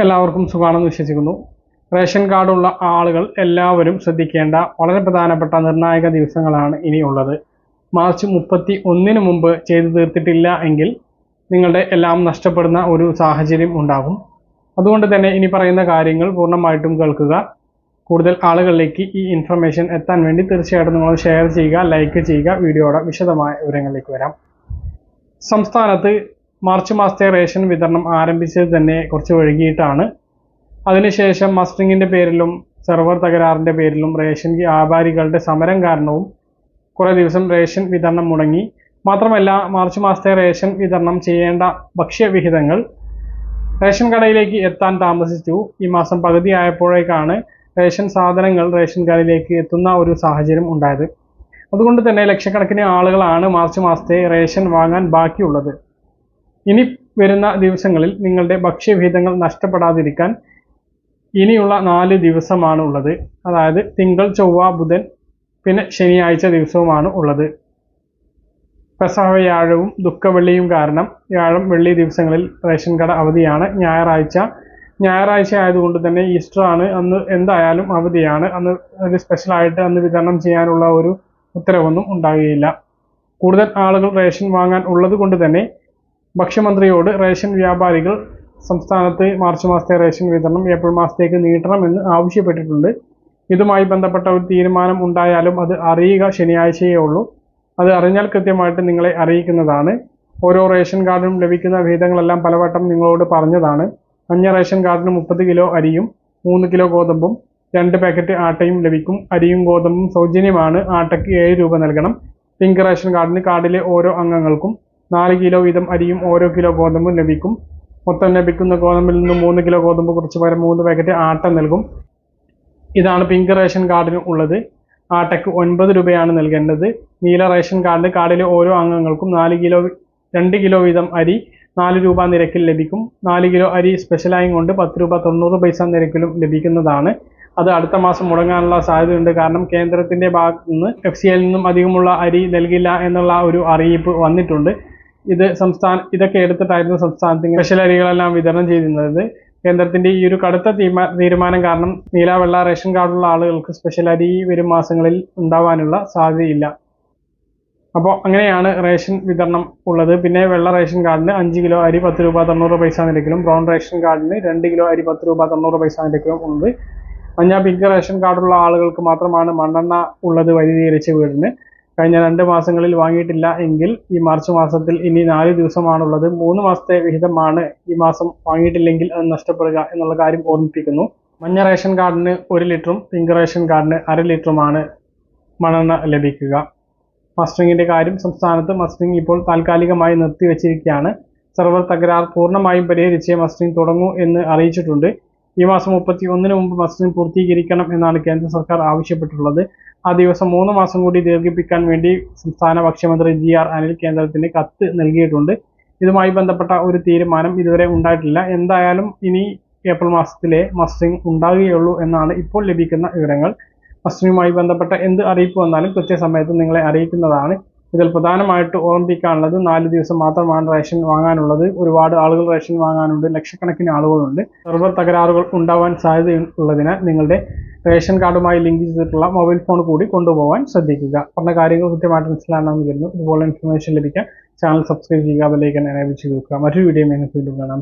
എല്ലാവർക്കും സുഖമാണെന്ന് വിശ്വസിക്കുന്നു. റേഷൻ കാർഡുള്ള ആളുകൾ എല്ലാവരും ശ്രദ്ധിക്കേണ്ട വളരെ പ്രധാനപ്പെട്ട നിർണായക ദിവസങ്ങളാണ് ഇനി ഉള്ളത് മാർച്ച് മുപ്പത്തി ഒന്നിന് മുമ്പ് ചെയ്തു തീർത്തിട്ടില്ല എങ്കിൽ നിങ്ങളുടെ എല്ലാം നഷ്ടപ്പെടുന്ന ഒരു സാഹചര്യം ഉണ്ടാകും. അതുകൊണ്ട് തന്നെ ഇനി പറയുന്ന കാര്യങ്ങൾ പൂർണമായിട്ടും കേൾക്കുക. കൂടുതൽ ആളുകളിലേക്ക് ഈ ഇൻഫർമേഷൻ എത്താൻ വേണ്ടി തീർച്ചയായിട്ടും നിങ്ങൾ ഷെയർ ചെയ്യുക ലൈക്ക് ചെയ്യുക വീഡിയോയുടെ വിശദമായ വിവരങ്ങളിലേക്ക് വരാം. സംസ്ഥാനത്ത് മാർച്ച് മാസത്തെ റേഷൻ വിതരണം ആരംഭിച്ചത് തന്നെ കുറച്ച് വൈകിയിട്ടാണ്. അതിനുശേഷം മസ്റ്ററിങ്ങിന്റെ പേരിലും സെർവർ തകരാറിന്റെ പേരിലും റേഷൻ വ്യാപാരികളുടെ സമരം കാരണവും കുറേ ദിവസം റേഷൻ വിതരണം മുടങ്ങി. മാത്രമല്ല മാർച്ച് മാസത്തെ റേഷൻ വിതരണം ചെയ്യേണ്ട ഭക്ഷ്യവിഹിതങ്ങൾ റേഷൻ കടയിലേക്ക് എത്താൻ താമസിച്ചു. ഈ മാസം പകുതി ആയപ്പോഴേക്കാണ് റേഷൻ സാധനങ്ങൾ റേഷൻ കടയിലേക്ക് എത്തുന്ന ഒരു സാഹചര്യം ഉണ്ടായത്. അതുകൊണ്ട് തന്നെ ലക്ഷക്കണക്കിന് ആളുകളാണ് മാർച്ച് മാസത്തെ റേഷൻ വാങ്ങാൻ ബാക്കിയുള്ളത്. ഇനി വരുന്ന ദിവസങ്ങളിൽ നിങ്ങളുടെ ഭക്ഷ്യവിഹിതങ്ങൾ നഷ്ടപ്പെടാതിരിക്കാൻ ഇനിയുള്ള നാല് ദിവസമാണ് ഉള്ളത്. അതായത് തിങ്കൾ ചൊവ്വ ബുധൻ പിന്നെ ശനിയാഴ്ച ദിവസവുമാണ് ഉള്ളത്. പെസഹ വ്യാഴവും ദുഃഖവെള്ളിയും കാരണം വ്യാഴം വെള്ളി ദിവസങ്ങളിൽ റേഷൻ കട അവധിയാണ്. ഞായറാഴ്ച ഞായറാഴ്ച ആയതുകൊണ്ട് തന്നെ ഈസ്റ്റർ ആണ്. അന്ന് എന്തായാലും അവധിയാണ്. അന്ന് ഒരു സ്പെഷ്യലായിട്ട് അന്ന് വിതരണം ചെയ്യാനുള്ള ഒരു ഉത്തരവൊന്നും ഉണ്ടാകുകയില്ല കൂടുതൽ ആളുകൾ റേഷൻ വാങ്ങാൻ ഉള്ളത് കൊണ്ട് തന്നെ ഭക്ഷ്യമന്ത്രിയോട് റേഷൻ വ്യാപാരികൾ സംസ്ഥാനത്ത് മാർച്ച് മാസത്തെ റേഷൻ വിതരണം ഏപ്രിൽ മാസത്തേക്ക് നീട്ടണമെന്ന് ആവശ്യപ്പെട്ടിട്ടുണ്ട്. ഇതുമായി ബന്ധപ്പെട്ട ഒരു തീരുമാനം ഉണ്ടായാലും അത് അറിയുക ശനിയാഴ്ചയേ ഉള്ളൂ. അത് അറിഞ്ഞാൽ കൃത്യമായിട്ട് നിങ്ങളെ അറിയിക്കുന്നതാണ്. ഓരോ റേഷൻ കാർഡിനും ലഭിക്കുന്ന വിഹിതങ്ങളെല്ലാം പലവട്ടം നിങ്ങളോട് പറഞ്ഞതാണ്. മഞ്ഞ റേഷൻ കാർഡിന് മുപ്പത് കിലോ അരിയും മൂന്ന് കിലോ ഗോതമ്പും രണ്ട് പാക്കറ്റ് ആട്ടയും ലഭിക്കും. അരിയും ഗോതമ്പും സൗജന്യമാണ്. ആട്ടയ്ക്ക് ഏഴ് രൂപ നൽകണം. പിങ്ക് റേഷൻ കാർഡിന് കാർഡിലെ ഓരോ അംഗങ്ങൾക്കും നാല് കിലോ വീതം അരിയും ഓരോ കിലോ ഗോതമ്പും ലഭിക്കും. മൊത്തം ലഭിക്കുന്ന ഗോതമ്പിൽ നിന്ന് മൂന്ന് കിലോ ഗോതമ്പ് കുറച്ച് പകരം മൂന്ന് പാക്കറ്റ് ആട്ട നൽകും. ഇതാണ് പിങ്ക് റേഷൻ കാർഡിന് ഉള്ളത്. ആട്ടയ്ക്ക് ഒൻപത് രൂപയാണ് നൽകേണ്ടത്. നീല റേഷൻ കാർഡിൽ കാർഡിലെ ഓരോ അംഗങ്ങൾക്കും നാല് കിലോ രണ്ട് കിലോ വീതം അരി നാല് രൂപ നിരക്കിൽ ലഭിക്കും. നാല് കിലോ അരി സ്പെഷ്യലായും കൊണ്ട് പത്ത് രൂപ തൊണ്ണൂറ് പൈസ നിരക്കിലും ലഭിക്കുന്നതാണ്. അത് അടുത്ത മാസം മുടങ്ങാനുള്ള സാധ്യതയുണ്ട്. കാരണം കേന്ദ്രത്തിന്റെ ഭാഗത്ത് നിന്ന് എഫ് സി നിന്നും അധികമുള്ള അരി നൽകില്ല എന്നുള്ള ഒരു അറിയിപ്പ് വന്നിട്ടുണ്ട്. ഇത് സംസ്ഥാന ഇതൊക്കെ എടുത്തിട്ടായിരുന്നു സംസ്ഥാനത്ത് സ്പെഷ്യൽ അരികളെല്ലാം വിതരണം ചെയ്തിരുന്നത്. കേന്ദ്രത്തിന്റെ ഈ ഒരു കടുത്ത തീരുമാനം കാരണം നീല വെള്ള റേഷൻ കാർഡുള്ള ആളുകൾക്ക് സ്പെഷ്യൽ അരി വരും മാസങ്ങളിൽ ഉണ്ടാവാനുള്ള സാധ്യതയില്ല. അപ്പോൾ അങ്ങനെയാണ് റേഷൻ വിതരണം ഉള്ളത്. പിന്നെ വെള്ള റേഷൻ കാർഡിന് അഞ്ച് കിലോ അരി പത്ത് രൂപ തൊണ്ണൂറ് പൈസ നിരക്കിലും ബ്രൗൺ റേഷൻ കാർഡിന് രണ്ട് കിലോ അരി പത്ത് രൂപ തൊണ്ണൂറ് പൈസ നിരക്കിലും ഉണ്ട്. മഞ്ഞ പിങ്ക് റേഷൻ കാർഡുള്ള ആളുകൾക്ക് മാത്രമാണ് മണ്ണെണ്ണ ഉള്ളത് വൈദ്യുതീകരിച്ച വീടിന്. കഴിഞ്ഞ രണ്ട് മാസങ്ങളിൽ വാങ്ങിയിട്ടില്ല എങ്കിൽ ഈ മാർച്ച് മാസത്തിൽ ഇനി നാല് ദിവസമാണുള്ളത്. മൂന്ന് മാസത്തെ വിഹിതമാണ് ഈ മാസം വാങ്ങിയിട്ടില്ലെങ്കിൽ അത് നഷ്ടപ്പെടുക എന്നുള്ള കാര്യം ഓർമ്മിപ്പിക്കുന്നു. മഞ്ഞ റേഷൻ കാർഡിന് ഒരു ലിറ്ററും പിങ്ക് റേഷൻ കാർഡിന് അര ലിറ്ററുമാണ് മണ്ണെണ്ണ ലഭിക്കുക. മസ്റ്ററിങ്ങിന്റെ കാര്യം സംസ്ഥാനത്ത് മസ്റ്ററിങ് ഇപ്പോൾ താൽക്കാലികമായി നിർത്തിവെച്ചിരിക്കുകയാണ്. സെർവർ തകരാർ പൂർണമായും പരിഹരിച്ച് മസ്റ്ററിങ് തുടങ്ങൂ എന്ന് അറിയിച്ചിട്ടുണ്ട്. ഈ മാസം മുപ്പത്തി ഒന്നിന് മുമ്പ് മസ്റ്ററിങ് പൂർത്തീകരിക്കണം എന്നാണ് കേന്ദ്ര സർക്കാർ ആവശ്യപ്പെട്ടിട്ടുള്ളത്. ആ ദിവസം മൂന്ന് മാസം കൂടി ദീർഘിപ്പിക്കാൻ വേണ്ടി സംസ്ഥാന ഭക്ഷ്യമന്ത്രി ജി ആർ അനിൽ കേന്ദ്രത്തിന് കത്ത് നൽകിയിട്ടുണ്ട്. ഇതുമായി ബന്ധപ്പെട്ട ഒരു തീരുമാനം ഇതുവരെ ഉണ്ടായിട്ടില്ല. എന്തായാലും ഇനി ഏപ്രിൽ മാസത്തിലെ മസ്റ്റിംഗ് ഉണ്ടാകുകയുള്ളൂ എന്നാണ് ഇപ്പോൾ ലഭിക്കുന്ന വിവരങ്ങൾ. മസ്റ്റിംഗുമായി ബന്ധപ്പെട്ട എന്ത് അറിയിപ്പ് വന്നാലും കൃത്യസമയത്ത് നിങ്ങളെ അറിയിക്കുന്നതാണ്. ഇതിൽ പ്രധാനമായിട്ട് ഓർമ്മിപ്പിക്കാനുള്ളത് നാല് ദിവസം മാത്രമാണ് റേഷൻ വാങ്ങാനുള്ളത്. ഒരുപാട് ആളുകൾ റേഷൻ വാങ്ങാനുണ്ട്. ലക്ഷക്കണക്കിന് ആളുകളുണ്ട്. സെർവർ തകരാറുകൾ ഉണ്ടാവാൻ സാധ്യതയുള്ളതിനാൽ നിങ്ങളുടെ റേഷൻ കാർഡുമായി ലിങ്ക് ചെയ്തിട്ടുള്ള മൊബൈൽ ഫോൺ കൂടി കൊണ്ടുപോകാൻ ശ്രദ്ധിക്കുക. പറഞ്ഞ കാര്യങ്ങൾ കൃത്യമായിട്ട് മനസ്സിലാണെന്ന് കരുതുന്നു. ഇതുപോലെ ഇൻഫർമേഷൻ ലഭിക്കാൻ ചാനൽ സബ്സ്ക്രൈബ് ചെയ്യുക ബെല്ലൈക്കൻ എനേബിൾ ചെയ്ത് വെക്കുക. മറ്റൊരു വീഡിയോ വീണ്ടും കാണാം.